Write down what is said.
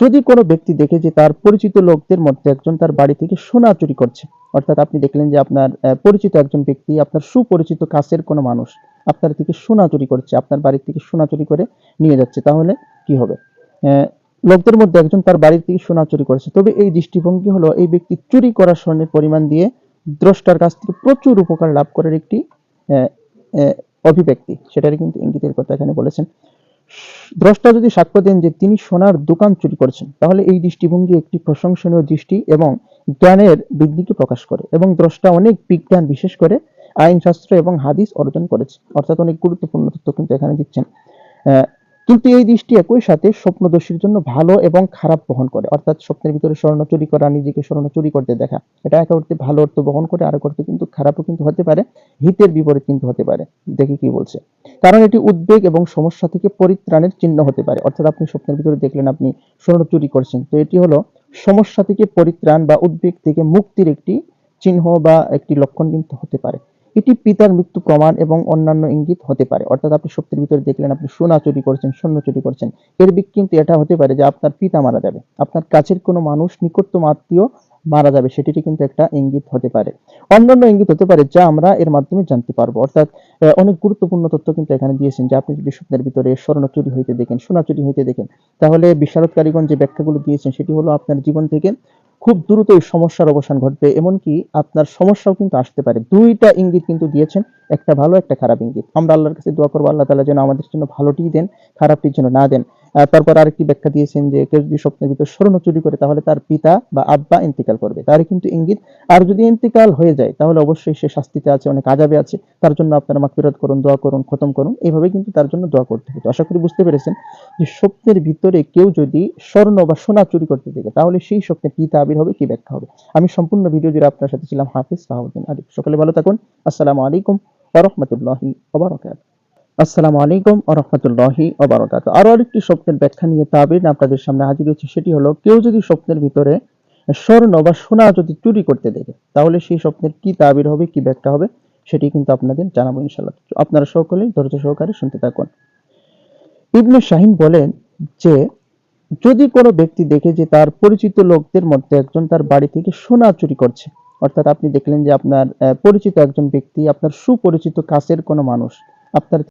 যদি কোনো ব্যক্তি দেখে যে তার পরিচিত লোকদের মধ্যে একজন তার বাড়ি থেকে সোনা চুরি করছে, অর্থাৎ আপনি দেখলেন যে আপনার পরিচিত একজন ব্যক্তি, আপনার সুপরিচিত কাছের কোনো মানুষ আপনার থেকে সোনা চুরি করছে, আপনার বাড়ি থেকে সোনা চুরি করে নিয়ে যাচ্ছে, তাহলে কি হবে? লোকদের মধ্যে একজন তার বাড়ি থেকে সোনা চুরি করেছে। তবে এই দৃষ্টিভঙ্গি হলো, এই ব্যক্তি চুরি করার স্বর্ণের পরিমাণ দিয়ে দ্রষ্টার কাছ থেকে প্রচুর উপকার লাভ করার একটি অভিব্যক্তি। সেটারই কিন্তু ইঙ্গিতের কথা এখানে বলেছেন। দ্রষ্টা যদি সাক্ষ্য দেন যে তিনি সোনার দোকান চুরি করেছেন তাহলে এই দৃষ্টিভঙ্গি একটি প্রশংসনীয় দৃষ্টি এবং জ্ঞানের বৃদ্ধিকে প্রকাশ করে এবং দ্রষ্টা অনেক বিজ্ঞান বিশেষ করে আইনশাস্ত্র এবং হাদিস অর্জন করেছে। অর্থাৎ অনেক গুরুত্বপূর্ণ তথ্য কিন্তু এখানে দিচ্ছেন। আহ, কিন্তু এই দৃষ্টি একই সাথে স্বপ্নদর্শীর জন্য ভালো এবং খারাপ বহন করে। অর্থাৎ স্বপ্নের ভিতরে স্বর্ণ চুরি করা, নিজেকে স্বর্ণ চুরি করতে দেখা, এটা এক অর্থে ভালো অর্থ বহন করে, আর অর্থে কিন্তু খারাপও কিন্তু হতে পারে, হিতের বিপরীত কিন্তু হতে পারে। দেখি কি বলছে। কারণ এটি উদ্বেগ এবং সমস্যা থেকে পরিত্রাণের চিহ্ন হতে পারে। অর্থাৎ আপনি স্বপ্নের ভিতরে দেখলেন আপনি স্বর্ণ চুরি করছেন। তো এটি হলো সমস্যা থেকে পরিত্রাণ বা উদ্বেগ থেকে মুক্তির একটি চিহ্ন বা একটি লক্ষণ কিন্তু হতে পারে। এটি পিতার মৃত্যু প্রমাণ এবং অন্যান্য ইঙ্গিত হতে পারে। অর্থাৎ আপনি সত্যের ভিতরে দেখলেন, আপনি সোনা চুরি করছেন, স্বর্ণ চুরি করছেন। এর দিক কিন্তু এটা হতে পারে যে আপনার পিতা মারা যাবে। আপনার কাছের কোনো মানুষ নিকটতম আত্মীয় মারা যাবে, সেটিরই কিন্তু একটা ইঙ্গিত হতে পারে। অন্যান্য ইঙ্গিত হতে পারে যা আমরা এর মাধ্যমে জানতে পারব। অর্থাৎ অনেক গুরুত্বপূর্ণ তথ্য কিন্তু এখানে দিয়েছেন যে আপনি যদি স্বপ্নের ভিতরে স্বর্ণ চুরি হইতে দেখেন, সোনা চুরি হইতে দেখেন, তাহলে বিশারদকারীগণ যে ব্যাখ্যাগুলো দিয়েছেন, সেটি হলো আপনার জীবন থেকে খুব দ্রুত এই সমস্যার অবসান ঘটবে, এমনকি আপনার সমস্যাও কিন্তু আসতে পারে। দুইটা ইঙ্গিত কিন্তু দিয়েছেন, একটা ভালো, একটা খারাপ ইঙ্গিত। আমরা আল্লাহর কাছে দোয়া করব, আল্লাহ তালা যেন আমাদের জন্য ভালোটি দেন, খারাপটির জন্য না দেন। তারপর আরেকটি ব্যাখ্যা দিয়েছেন যে কেউ যদি স্বপ্নের ভিতর স্বর্ণ চুরি করে, তাহলে তার পিতা বা আব্বা ইন্তিকাল করবে। তারই কিন্তু ইঙ্গিত, আর যদি ইন্তিকাল হয়ে যায়, তাহলে অবশ্যই সে শাস্তিতে আছে, অনেক আজাবে আছে। তার জন্য আপনারা মাগফিরাত করুন, দোয়া করুন, খতম করুন এইভাবে কিন্তু তার জন্য দোয়া করতে হবে। আশা করি বুঝতে পেরেছেন যে স্বপ্নের ভিতরে কেউ যদি স্বর্ণ বা সোনা চুরি করতে দেখে, তাহলে সেই স্বপ্নে কি তাবির হবে, কি ব্যাখ্যা হবে? আমি সম্পূর্ণ ভিডিও জুড়ে আপনার সাথে ছিলাম হাফিজ সাহাউদ্দিন আলিফ সকালে ভালো থাকুন। আসসালামু আলাইকুম ওরহমতুল্লাহি ওবরাকাত আসসালামু আলাইকুম ওরহমতুল্লাহি ওবরাকাত আরও আরেকটি স্বপ্নের ব্যাখ্যা নিয়ে তাবির আপনাদের সামনে হাজির হয়েছে, সেটি হলো, কেউ যদি স্বপ্নের ভিতরে স্বর্ণ বা সোনা যদি চুরি করতে দেখে, তাহলে সেই স্বপ্নের কি তাবির হবে, কি ব্যাখ্যা হবে, সেটি কিন্তু আপনাদের জানাব ইনশাল্লাহ আপনারা সকলেই ধৈর্য সহকারে শুনতে থাকুন। ইবনে শাহিন বলেন যে, যদি কোনো ব্যক্তি দেখে যে তার পরিচিত লোকদের মধ্যে একজন তার বাড়ি থেকে সোনা চুরি করছে, অর্থাৎ আপনি দেখলেন যে আপনার পরিচিত একজন ব্যক্তি, আপনার সুপরিচিত কাছের কোনো মানুষ, আপনার